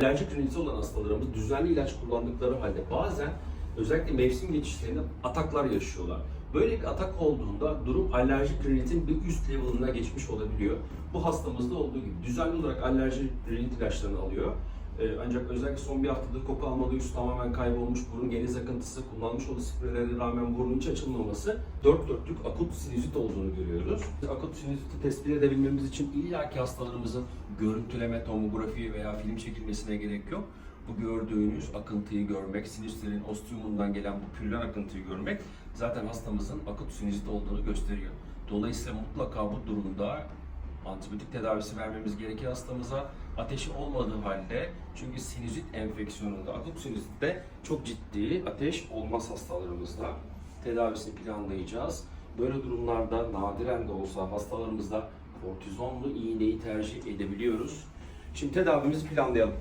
Alerjik riniti olan hastalarımız düzenli ilaç kullandıkları halde bazen özellikle mevsim geçişlerinde ataklar yaşıyorlar. Böyle bir atak olduğunda durum alerjik rinitin bir üst level'ına geçmiş olabiliyor. Bu hastamızda olduğu gibi düzenli olarak alerjik rinit ilaçlarını alıyor. Ee, ancak özellikle son bir haftadır koku alma duyusu tamamen kaybolmuş, burun geniz akıntısı, kullanmış olduğu sprelere rağmen burnun hiç açılmaması dört dörtlük akut sinüzit olduğunu görüyoruz. Akut sinüziti tespit edebilmemiz için illaki hastalarımızın görüntüleme, tomografi veya film çekilmesine gerek yok. Bu gördüğünüz akıntıyı görmek, sinüslerin ostiumundan gelen bu pürülen akıntıyı görmek zaten hastamızın akut sinüzit olduğunu gösteriyor. Dolayısıyla mutlaka bu durumda antibiyotik tedavisi vermemiz gerekir hastamıza. Ateşi olmadığı halde çünkü sinüzit enfeksiyonunda, akut sinüzitte çok ciddi ateş olmaz hastalarımızda. Tedavisini planlayacağız. Böyle durumlarda nadiren de olsa hastalarımızda kortizonlu iğneyi tercih edebiliyoruz. Şimdi tedavimizi planlayalım.